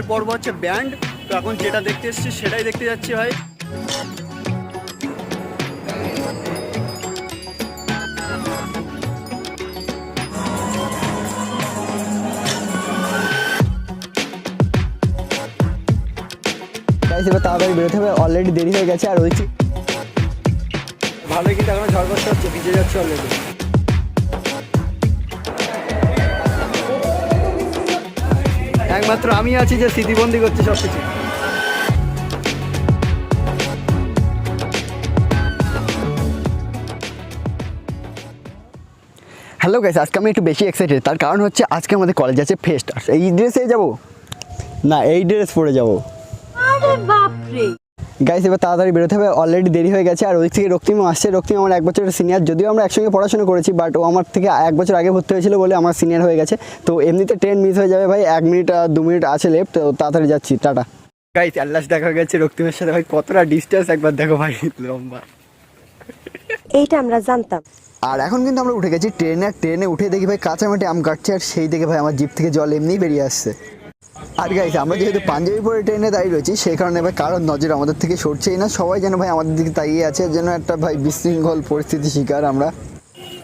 পরের পর্ব হচ্ছে ব্যান্ড। তো এখন যেটা দেখতে এসেছি সেটাই দেখতে যাচ্ছি ভাই। এবার তাড়াতাড়ি বেরোতে হবে অলরেডি দেরি হয়ে গেছে আর ওই ভালোই কিন্তু এখন ঝড় বর্ষা হচ্ছে ভিজে যাচ্ছে অলরেডি একমাত্র আমি আছি যে স্মৃতিবন্দি করছি সব কিছু হ্যালো গাইস আজকে আমি একটু বেশি এক্সাইটেড তার কারণ হচ্ছে আজকে আমাদের কলেজ আছে ফেস্ট আর এই ড্রেসে যাব? না এই ড্রেস পরে যাব। আরে বাপরে! গাইস এবার তাড়াতাড়ি বেরোতে হবে। অলরেডি দেরি হয়ে গেছে আর ওই থেকে রক্তিমও আসছে। রক্তিম আমার এক বছরের সিনিয়র যদিও আমরা একসঙ্গে পড়াশোনা করেছি বাট ও আমার থেকে এক বছর আগে ভর্তি হয়েছিল বলে আমার সিনিয়র হয়ে গেছে। তো এমনিতে ট্রেন মিস হয়ে যাবে ভাই এক মিনিট আর দু মিনিট আছে লেফট তো তাড়াতাড়ি যাচ্ছি। টাটা। গাইস অ্যালাস দেখা গেছে রক্তিমের সাথে। ভাই কতটা ডিস্টেন্স একবার দেখো ভাই লম্বা। এইটা আমরা জানতাম। আর এখন কিন্তু আমরা উঠে গেছি ট্রেনে ট্রেনে উঠে দেখি ভাই কাঁচামাটি আম কাটছে আর সেই দেখে ভাই আমার জিপ থেকে জল এমনিই বেরিয়ে আসছে। আর গাইছে আমরা যেহেতু পাঞ্জাবি পরে ট্রেনে দাঁড়িয়ে রয়েছি, সেই কারণে ভাই কারোর নজর আমাদের থেকে সরছেই না। সবাই যেন ভাই আমাদের দিকে তাকিয়ে আছে, যেন একটা ভাই বিশৃঙ্খল পরিস্থিতি শিকার আমরা।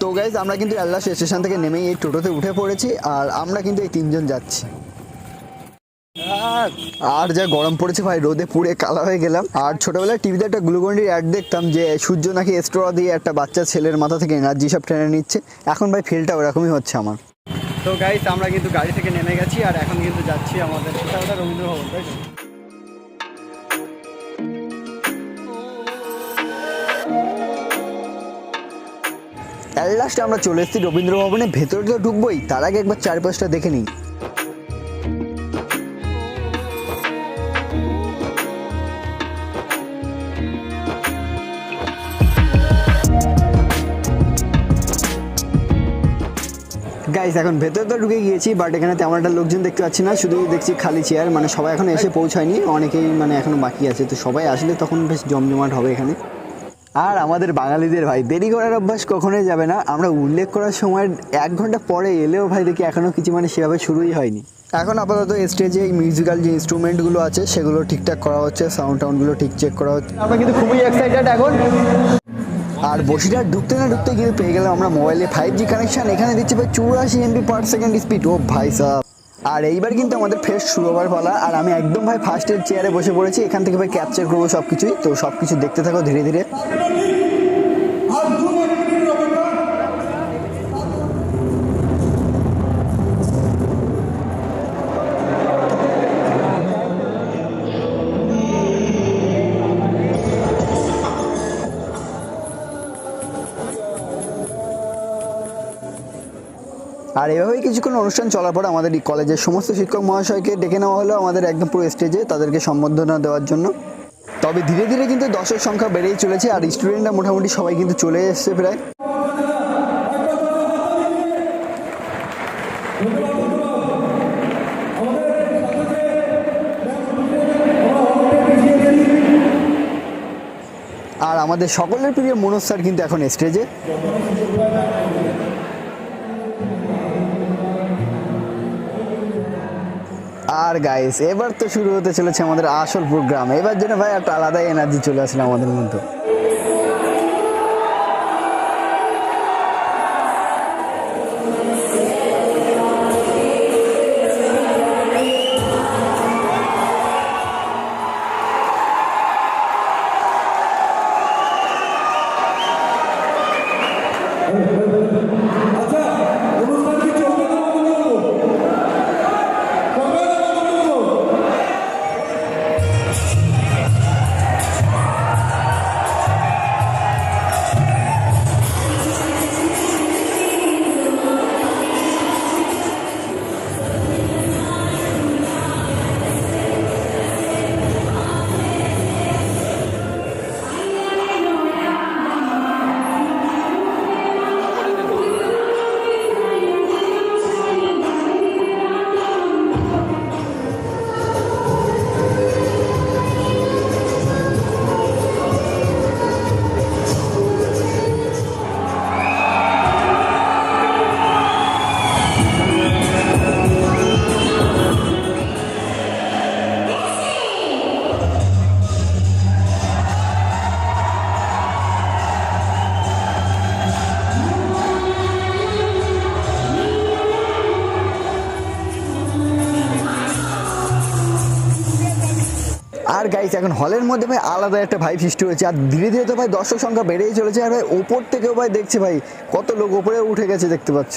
তো গাইজ আমরা কিন্তু আল্লাহ স্টেশন থেকে নেমেই এই টোটোতে উঠে পড়েছি, আর আমরা কিন্তু এই তিনজন যাচ্ছি। আর যা গরম পড়েছে ভাই, রোদে পুড়ে কালা হয়ে গেলাম। আর ছোটবেলায় টিভিতে একটা গ্লুকন্ডির অ্যাড দেখতাম যে সূর্য নাকি স্ট্র দিয়ে একটা বাচ্চা ছেলের মাথা থেকে এনার্জি সব ট্রেনে নিচ্ছে। এখন ভাই ফিলটা ওরকমই হচ্ছে আমার। তো গাইস আমরা কিন্তু গাড়ি থেকে নেমে গেছি আর এখন কিন্তু যাচ্ছি আমাদের কোথাও রবীন্দ্র ভবন, তাই লাস্টে আমরা চলে এসেছি রবীন্দ্র ভবনের ভেতরে তো ঢুকবোই, তার আগে একবার চারপাশটা দেখে নিই। গাইস এখন ভেতরে তো ঢুকে গিয়েছি বাট এখানে তেমন একটা লোকজন দেখতে পাচ্ছি না শুধু দেখছি খালি চেয়ার মানে সবাই এখন এসে পৌঁছায়নি, অনেকেই মানে এখনও বাকি আছে, তো সবাই আসলে তখন বেশ জমজমাট হবে এখানে। আর আমাদের বাঙালিদের ভাই, দেরি করার অভ্যাস কখনোই যাবে না, আমরা উল্লেখ করার সময় এক ঘণ্টা পরে এলেও ভাই দেখি এখনও কিছু মানে সেভাবে শুরুই হয়নি। এখন আপাতত স্টেজে এই মিউজিক্যাল যে ইনস্ট্রুমেন্টগুলো আছে, সেগুলো ঠিকঠাক করা হচ্ছে সাউন্ড টাউনগুলো ঠিক চেক করা হচ্ছে। আমরা কিন্তু খুবই এক্সাইটেড এখন। আর বসিটা ঢুকতে না ঢুকতে গিয়ে পেয়ে গেলাম আমরা মোবাইলে ফাইভ জি কানেকশন এখানে দিচ্ছে ভাই চুরাশি এমবি পার সেকেন্ড স্পিড ও ভাই সাহ আর এইবার কিন্তু আমাদের ফ্রেস শুরু হবার পালা। আর আমি একদম ভাই ফার্স্টের চেয়ারে বসে পড়েছি, এখান থেকে ভাই ক্যাপচার করব সব কিছুই তো সব কিছু দেখতে থাকো ধীরে ধীরে। আর এভাবেই কিছুক্ষণ অনুষ্ঠান চলার পর আমাদের এই কলেজের সমস্ত শিক্ষক মহাশয়কে ডেকে নেওয়া হলো আমাদের একদম পুরো স্টেজে তাদেরকে সম্বর্ধনা দেওয়ার জন্য। তবে ধীরে ধীরে কিন্তু দর্শক সংখ্যা বেড়েই চলেছে আর স্টুডেন্টরা মোটামুটি সবাই কিন্তু চলে এসছে প্রায়। আর আমাদের সকলের প্রিয় মনোজ স্যার কিন্তু এখন স্টেজে। আর গাইস এবার তো শুরু হতে চলেছে আমাদের আসল প্রোগ্রাম এবার জন্য ভাই একটা আলাদাই এনার্জি চলে আসলে আমাদের মধ্যে। গাইস এখন হলের মধ্যে ভাই আলাদা একটা ভাই সৃষ্টি হয়েছে। আর ধীরে ধীরে তো ভাই দর্শক সংখ্যা বেড়েই চলেছে। আর ভাই ওপর থেকেও ভাই দেখছি ভাই কত লোক ওপরে উঠে গেছে দেখতে পাচ্ছ।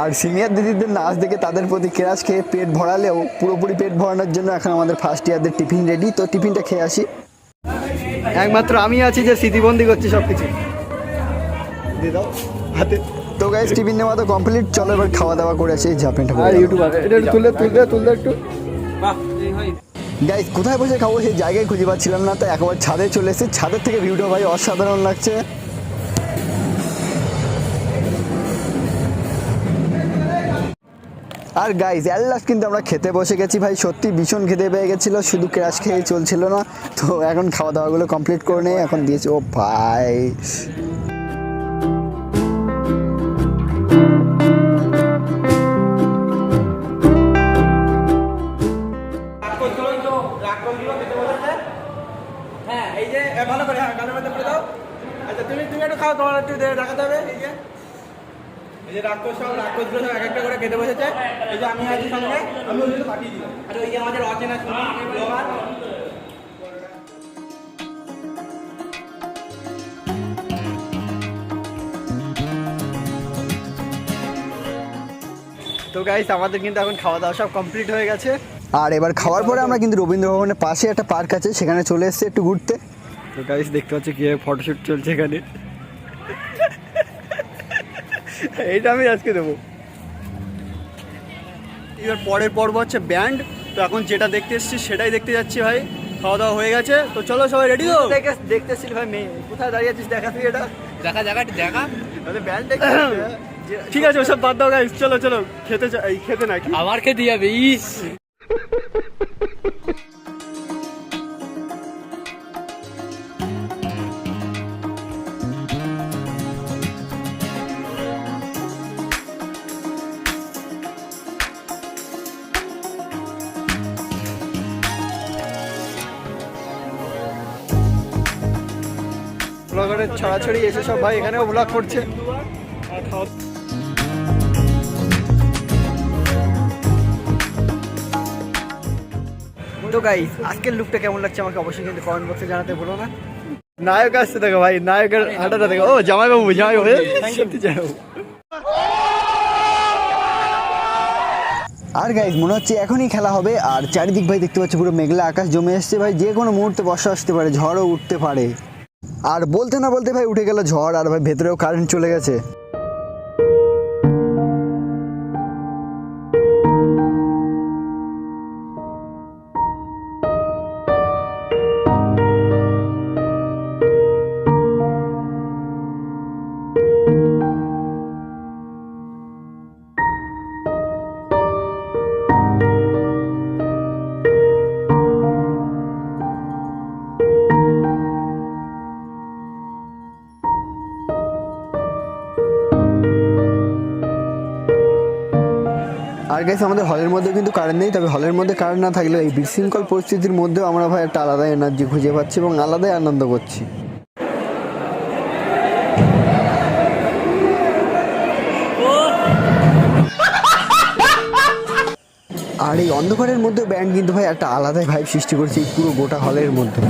আর সিনিয়র দিদিদের নাচ দেখে তাদের প্রতি কেরাস খেয়ে পেট ভরালেও পুরোপুরি পেট ভরানোর জন্য এখন আমাদের ফার্স্ট ইয়ারদের টিফিন রেডি তো টিফিনটা খেয়ে আসি। একমাত্র আমি আছি যে স্মৃতিবন্দি করছি সব কিছু দাও হাতে। তো গাইস টিফিন নেওয়া তো কমপ্লিট চলো এবার খাওয়া দাওয়া করে আসি ঝাপেনটা আর ইউটিউবার এটা একটু তুলে গাইস কোথায় বসে খাব? সেই জায়গায় খুঁজে পাচ্ছিলাম না তো একবার ছাদে চলে এসেছি। ছাদের থেকে ভিউটা ভাই অসাধারণ লাগছে। আর গাইজ অ্যালাস কিন্তু আমরা খেতে বসে গেছি ভাই। সত্যি ভীষণ খেতে পেয়ে গেছিল, শুধু ক্রাশ খেয়ে চলছিল না। তো এখন খাওয়া দাওয়াগুলো কমপ্লিট করে নেই, এখন দিয়েছে। ও ভাই। হ্যাঁ এই যে হ্যাঁ আচ্ছা তুমি তুমি একটু খাও, তোমার হবে, এই যে। এক একটা করে বসেছে। আমি যে আমাদের তো গাইস আমাদের কিন্তু এখন খাওয়া দাওয়া সব কমপ্লিট হয়ে গেছে। আর এবার খাওয়ার পরে আমরা কিন্তু রবীন্দ্র ভবনের পাশে একটা পার্ক আছে সেখানে চলে এসেছি একটু ঘুরতে। তো গাইস দেখতে পাচ্ছি কীভাবে ফটোশুট চলছে এখানে। এইটা আমি আজকে দেবো। এবার পরের পর্ব হচ্ছে ব্যান্ড তো এখন যেটা দেখতে এসেছি সেটাই দেখতে যাচ্ছি ভাই। খাওয়া দাওয়া হয়ে গেছে। তো চলো সবাই রেডি তো? দেখতে এসেছিলি ভাই মেয়ে। কোথায় দাঁড়িয়ে আছিস? দেখা তুই এটা। দেখা দেখা দেখা। ব্যান্ড ঠিক আছে ওসব বাদ দাও গাইস চলো চলো। খেতে এই খেতে না কি? আবার খেতে যাবে ইস। ব্লগারের ছড়াছড়ি এসে সব ভাই এখানেও ব্লগ করছে। তো গাইস আজকের লুকটা কেমন লাগছে আমাকে অবশ্যই কিন্তু কমেন্ট বক্সে জানাতে ভুলো না। নায়ক আসছে দেখো ভাই নায়কের হাঁটাটা দেখো। ও জামাই বাবু জামাই বাবু সত্যি জামাই আর গাইজ মনে হচ্ছে এখনই খেলা হবে আর চারিদিক ভাই দেখতে পাচ্ছি পুরো মেঘলা আকাশ জমে এসছে ভাই যে কোনো মুহূর্তে বর্ষা আসতে পারে ঝড়ও উঠতে পারে। আর বলতে না বলতে ভাই উঠে গেল ঝড় আর ভাই ভেতরেও কারেন্ট চলে গেছে। আর গাইস আমাদের হলের মধ্যে কিন্তু কারেন্ট নেই, তবে হলের মধ্যে কারেন্ট না থাকলেও এই বিশৃঙ্খল পরিস্থিতির মধ্যেও আমরা ভাই একটা আলাদা এনার্জি খুঁজে পাচ্ছি এবং আলাদাই আনন্দ করছি। আর এই অন্ধকারের মধ্যে ব্যান্ড কিন্তু ভাই একটা আলাদাই ভাইব সৃষ্টি করছে এই পুরো গোটা হলের মধ্যে।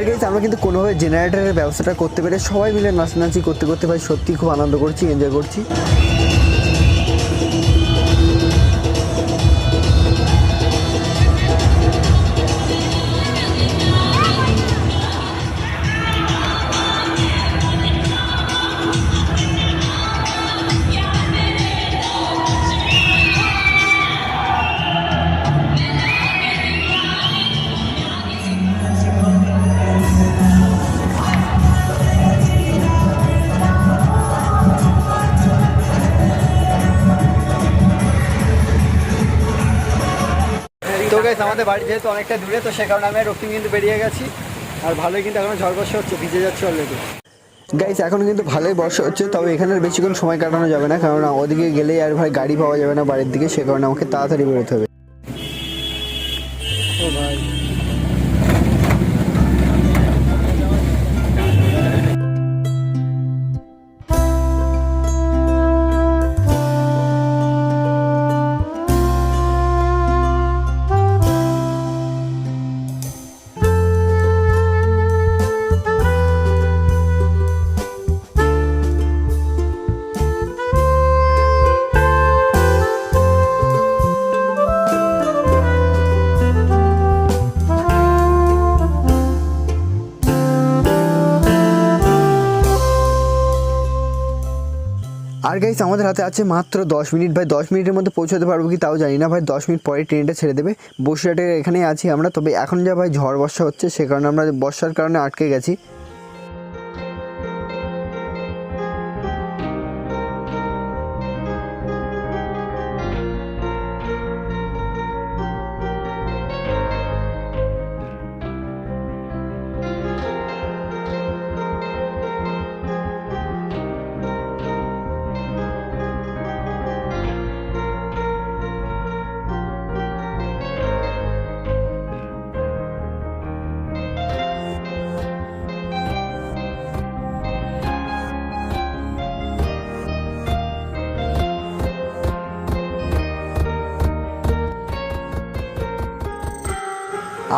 আর গাইজ আমরা কিন্তু কোনোভাবে জেনারেটারের ব্যবস্থাটা করতে পেরে সবাই মিলে নাচানাচি করতে করতে ভাই সত্যি খুব আনন্দ করছি এনজয় করছি। আমাদের বাড়ি যেহেতু অনেকটা দূরে, তো সে কারণে আমি রক্তিম কিন্তু বেরিয়ে গেছি। আর ভালোই কিন্তু এখন ঝড় বর্ষা হচ্ছে, ভিজে যাচ্ছে অলরেডি গাইস এখন কিন্তু ভালোই বর্ষা হচ্ছে, তবে এখানে বেশিক্ষণ সময় কাটানো যাবে না কারণ ওদিকে গেলেই আর ভাই গাড়ি পাওয়া যাবে না বাড়ির দিকে, সে কারণে আমাকে তাড়াতাড়ি বেরোতে হবে। গাইস, আমাদের হাতে আছে মাত্র দশ মিনিট। ভাই, দশ মিনিটের মধ্যে পৌঁছাতে পারব কি তাও জানি না। ভাই, দশ মিনিট পরে ট্রেনটা ছেড়ে দেবে। বসিরহাটে এখানেই আছি আমরা। তবে এখন যা ভাই ঝড় বর্ষা হচ্ছে, সে কারণে আমরা বর্ষার কারণে আটকে গেছি।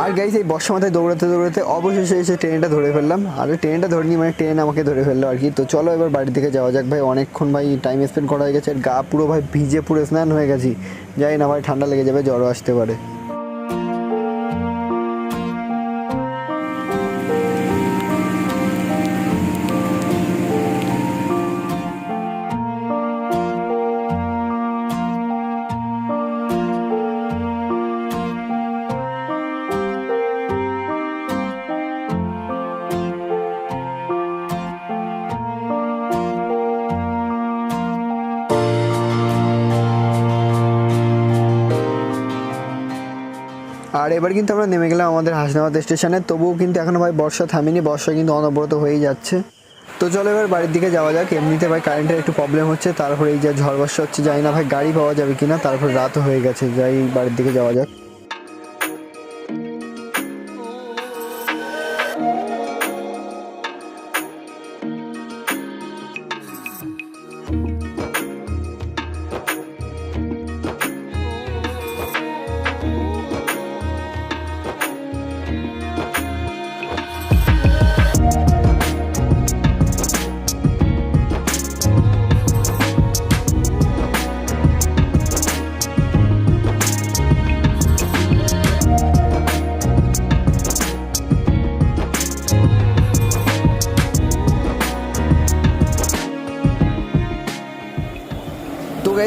আর গাইজ এই বর্ষা মাথায় দৌড়াতে দৌড়াতে অবশেষে এসে ট্রেনটা ধরে ফেললাম। আর ট্রেনটা ধরে নিয়ে মানে ট্রেন আমাকে ধরে ফেলল আর কি। তো চলো এবার বাড়ির দিকে যাওয়া যাক ভাই। অনেকক্ষণ ভাই টাইম স্পেন্ড করা হয়ে গেছে। আর গা পুরো ভাই ভিজে পুরো স্নান হয়ে গেছি। যাই না ভাই, ঠান্ডা লেগে যাবে, জ্বরও আসতে পারে। এবার কিন্তু আমরা নেমে গেলাম আমাদের হাসনাবাদ স্টেশনে। তবুও কিন্তু এখনও ভাই বর্ষা থামেনি, বর্ষা কিন্তু অনবরত হয়েই যাচ্ছে। তো চলো এবার বাড়ির দিকে যাওয়া যাক। এমনিতে ভাই কারেন্টের একটু প্রবলেম হচ্ছে, তারপরে এই যে ঝড় বর্ষা হচ্ছে, জানি না ভাই গাড়ি পাওয়া যাবে কিনা, তারপর রাতও হয়ে গেছে। যাই বাড়ির দিকে যাওয়া যাক।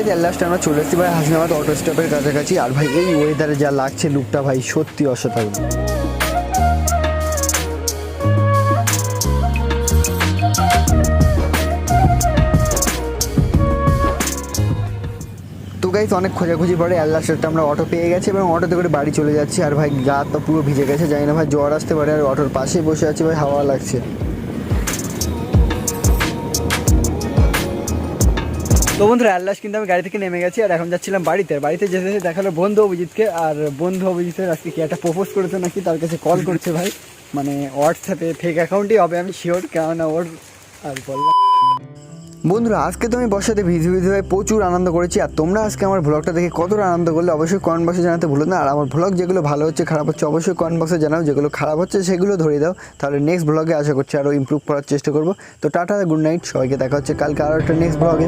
গাইজ লাস্ট আমরা চলে এসেছি ভাই হাসনাবাদ অটো স্টপের কাছাকাছি। আর ভাই, এই ওয়েদারে যা লাগছে লুকটা ভাই সত্যি অসাধারণ। গাইজ অনেক খোঁজাখুঁজি পরে লাস্ট একটা আমরা অটো পেয়ে গেছি এবং অটোতে করে বাড়ি চলে যাচ্ছি। আর ভাই গা তো পুরো ভিজে গেছে, জানি না ভাই জ্বর আসতে পারে আর অটোর পাশেই বসে আছি ভাই, হাওয়া লাগছে। তো বন্ধুরা আল্লাস কিন্তু আমি গাড়ি থেকে নেমে গেছি আর এখন যাচ্ছিলাম বাড়িতে। বাড়িতে যেতে যেতে দেখাল বন্ধু অভিজিৎকে। আর বন্ধু অভিজিতের আজকে কি একটা প্রপোজ করেছে নাকি? তার কাছে কল করছে ভাই। মানে হোয়াটসঅ্যাপে ফেক অ্যাকাউন্টই হবে, আমি শিওর কেননা ওর আর বললাম বন্ধুরা, আজকে তো আমি বর্ষাতে ভিজে ভিজে হয়ে প্রচুর আনন্দ করেছি, আর তোমরা আজকে আমার ভ্লগটা দেখে কতটা আনন্দ করলে অবশ্যই কমেন্ট বক্সে জানাতে ভুলো না। আর আমার ভ্লগ যেগুলো ভালো হচ্ছে, খারাপ হচ্ছে, অবশ্যই কমেন্ট বক্সে জানাও, যেগুলো খারাপ হচ্ছে সেগুলো ধরে দাও। তাহলে নেক্সট ভ্লগে আশা করছি আরও ইমপ্রুভ করার চেষ্টা করব। তো টাটা গুড নাইট সবাইকে দেখা হচ্ছে কালকে আরও একটা নেক্সট ব্লগে